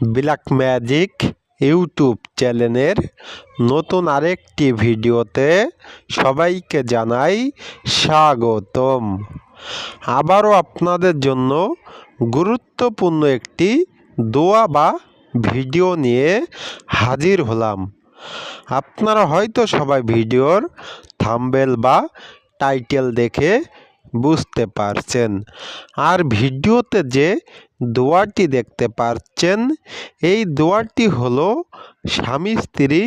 Black magic YouTube চ্যানেলের নতুন আরেকটি ভিডিওতে সবাইকে জানাই স্বাগতম। আবারও আপনাদের জন্য গুরুত্বপূর্ণ একটি দোয়া বা ভিডিও নিয়ে হাজির হলাম। আপনারা হয়তো সবাই ভিডিওর থাম্বেল বা টাইটেল দেখে বুঝতে পারছেন। আর ভিডিওতে যে দোয়াটি দেখতে পাচ্ছেন এই দোয়াটি হলো স্বামী স্ত্রী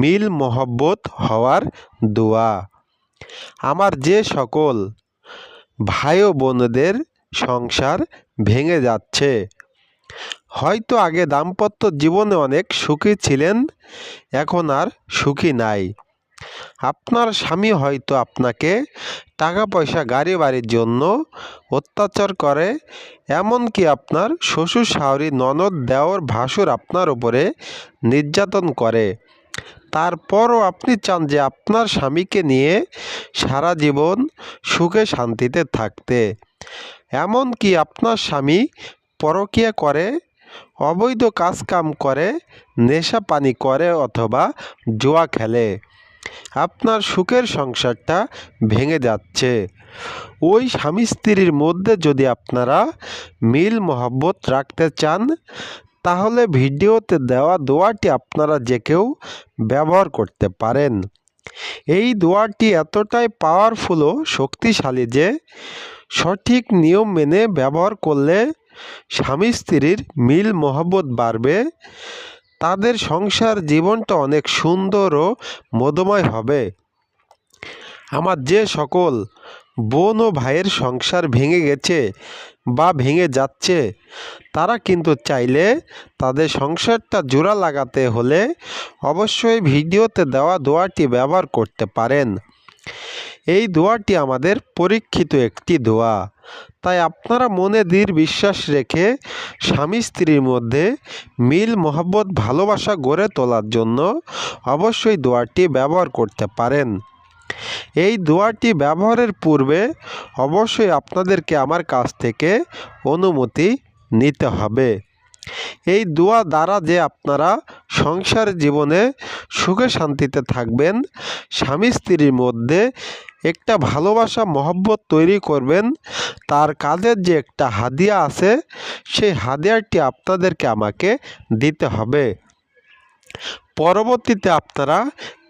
মিল মহব্বত হওয়ার দোয়া। আমার যে সকল ভাই বোনদের সংসার ভেঙে যাচ্ছে, হয়তো আগে দাম্পত্য জীবনে অনেক সুখী ছিলেন, এখন আর সুখী নাই। আপনার স্বামী হয়তো আপনাকে টাকা পয়সা গাড়ি বাড়ির জন্য অত্যাচার করে, এমনকি আপনার শ্বশুর, শাশুড়ি, ননদ, দেওর, ভাসুর আপনার উপরে নির্যাতন করে। তারপরও আপনি চান যে আপনার স্বামীকে নিয়ে সারা জীবন সুখে, শান্তিতে থাকতে। এমনকি আপনার স্বামী পরকীয়া করে, অবৈধ কাজকাম করে, নেশা পানি করে অথবা জুয়া খেলে। আপনার সুখের সংসারটা ভেঙে যাচ্ছে। ওই স্বামী স্ত্রীর মধ্যে যদি আপনারা মিল মহব্বত রাখতে চান, তাহলে ভিডিওতে দেওয়া দোয়াটি আপনারা যে কেউ ব্যবহার করতে পারেন। এই দোয়াটি এতটাই পাওয়ারফুল ও শক্তিশালী যে, সঠিক নিয়ম মেনে ব্যবহার করলে স্বামী স্ত্রীর মিল মহব্বত বাড়বে। তাদের সংসার জীবনটা অনেক সুন্দর ও মধুময় হবে। আমার যে সকল বোন ও ভাইয়ের সংসার ভেঙে গেছে বা ভেঙে যাচ্ছে, তারা কিন্তু চাইলে তাদের সংসারটা জোড়া লাগাতে হলে অবশ্যই ভিডিওতে দেওয়া দোয়াটি ব্যবহার করতে পারেন। এই দোয়াটি আমাদের পরীক্ষিত একটি দোয়া। তাই আপনারা মনে দৃঢ় বিশ্বাস রেখে স্বামী স্ত্রীর মধ্যে মিল, মহব্বত, ভালোবাসা গড়ে তোলার জন্য অবশ্যই দোয়াটি ব্যবহার করতে পারেন। এই দোয়াটি ব্যবহারের পূর্বে অবশ্যই আপনাদেরকে আমার কাছ থেকে অনুমতি নিতে হবে। এই দোয়া দ্বারা যে আপনারা সংসার জীবনে সুখে শান্তিতে থাকবেন, স্বামী স্ত্রীর মধ্যে একটা ভালোবাসা, মহব্বত তৈরি করবেন। তার কাজের যে একটা হাদিয়া আছে, সেই হাদিয়াটি আপনাদেরকে আমাকে দিতে হবে। পরবর্তীতে আপনারা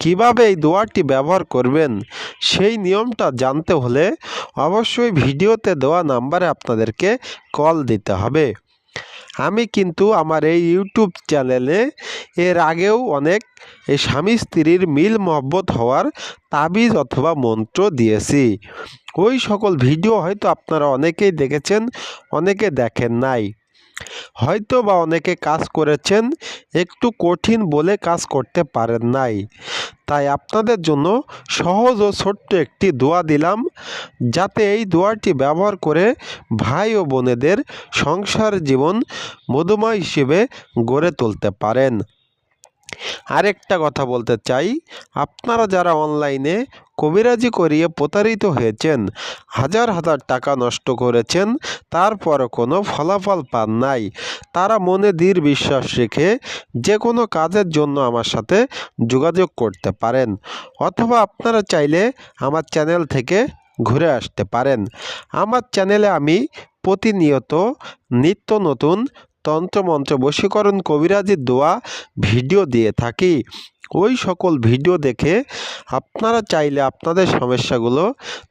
কীভাবে এই দোয়াটি ব্যবহার করবেন, সেই নিয়মটা জানতে হলে অবশ্যই ভিডিওতে দেওয়া নাম্বারে আপনাদেরকে কল দিতে হবে। আমি কিন্তু আমার এই ইউটিউব চ্যানেলে এর আগেও অনেক এই স্বামী স্ত্রীর মিল মহব্বত হওয়ার তাবিজ অথবা মন্ত্র দিয়েছি। ওই সকল ভিডিও হয়তো আপনারা অনেকেই দেখেছেন, অনেকে দেখেন নাই। হয়তো বা অনেকে কাজ করেছেন, একটু কঠিন বলে কাজ করতে পারেন নাই। তাই আপনাদের জন্য সহজ ও ছোট্ট একটি দোয়া দিলাম, যাতে এই দোয়াটি ব্যবহার করে ভাই ও বোনেদের সংসার জীবন মধুময় হিসেবে গড়ে তুলতে পারেন। আরেকটা কথা বলতে চাই। আপনারা যারা অনলাইনে কবিরাজি করিয়ে প্রতারিত হয়েছেন, হাজার হাজার টাকা নষ্ট করেছেন, তারপরও কোনো ফলাফল পান নাই, তারা মনে দৃঢ় বিশ্বাস রেখে যে কোনো কাজের জন্য আমার সাথে যোগাযোগ করতে পারেন, অথবা আপনারা চাইলে আমার চ্যানেল থেকে ঘুরে আসতে পারেন। আমার চ্যানেলে আমি প্রতিনিয়ত নিত্য নতুন তন্ত্রমন্ত্র, বশীকরণ কবিরাজির দোয়া, ভিডিও দিয়ে থাকি। ওই সকল ভিডিও দেখে আপনারা চাইলে আপনাদের সমস্যাগুলো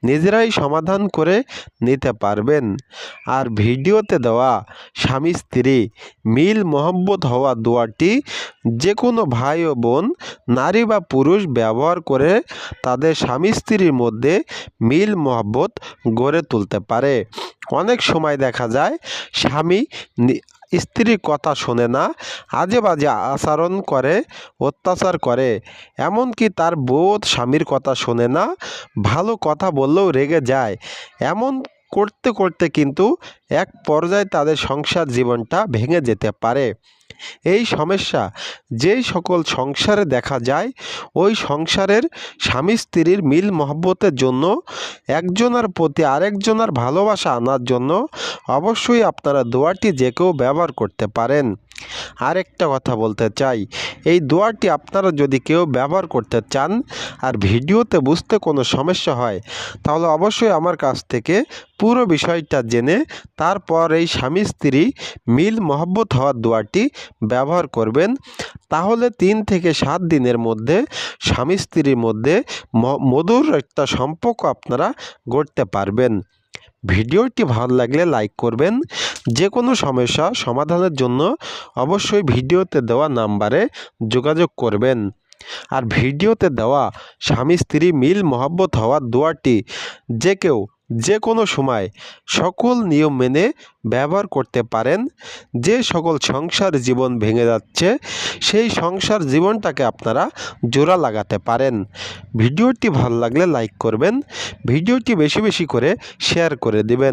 নিজেরাই সমাধান করে নিতে পারবেন। আর ভিডিওতে দেওয়া স্বামী স্ত্রী মিল মহব্বত হওয়া দোয়াটি যে কোনো ভাই ও বোন, নারী বা পুরুষ ব্যবহার করে তাদের স্বামী স্ত্রীর মধ্যে মিল মহব্বত গড়ে তুলতে পারে। অনেক সময় দেখা যায় স্বামী স্ত্রীর কথা শোনে না আজে বাজে আচরণ করে, অত্যাচার করে। এমনকি তার বোধ স্বামীর কথা শোনে না, ভালো কথা বললেও রেগে যায়। এমন করতে করতে কিন্তু এক পর্যায়ে তাদের সংসার জীবনটা ভেঙে যেতে পারে। এই সমস্যা যেই সকল সংসারে দেখা যায়, ওই সংসারের স্বামী স্ত্রীর মিল মহব্বতের জন্য একজনের প্রতি আরেকজনের ভালোবাসা আনার জন্য অবশ্যই আপনারা দোয়াটি যে কেউ ব্যবহার করতে পারেন। আরেকটা কথা বলতে চাই। এই দোয়াটি আপনারা যদি কেউ ব্যবহার করতে চান আর ভিডিওতে বুঝতে কোনো সমস্যা হয়, তাহলে অবশ্যই আমার কাছ থেকে পুরো বিষয়টা জেনে তারপর এই স্বামী স্ত্রী মিল মহব্বত হওয়ার দোয়াটি ব্যবহার করবেন। তাহলে তিন থেকে সাত দিনের মধ্যে স্বামী স্ত্রীর মধ্যে মধুর একটা সম্পর্ক আপনারা গড়তে পারবেন। ভিডিওটি ভালো লাগলে লাইক করবেন। যে কোনো সমস্যা সমাধানের জন্য অবশ্যই ভিডিওতে দেওয়া নাম্বারে যোগাযোগ করবেন। আর ভিডিওতে দেওয়া স্বামী স্ত্রী মিল মহব্বত হওয়ার দোয়াটি যে কেউ যে কোনো সময় সকল নিয়ম মেনে ব্যবহার করতে পারেন। যে সকল সংসার জীবন ভেঙে যাচ্ছে, সেই সংসার জীবনটাকে আপনারা জোড়া লাগাতে পারেন। ভিডিওটি ভালো লাগলে লাইক করবেন, ভিডিওটি বেশি বেশি করে শেয়ার করে দিবেন।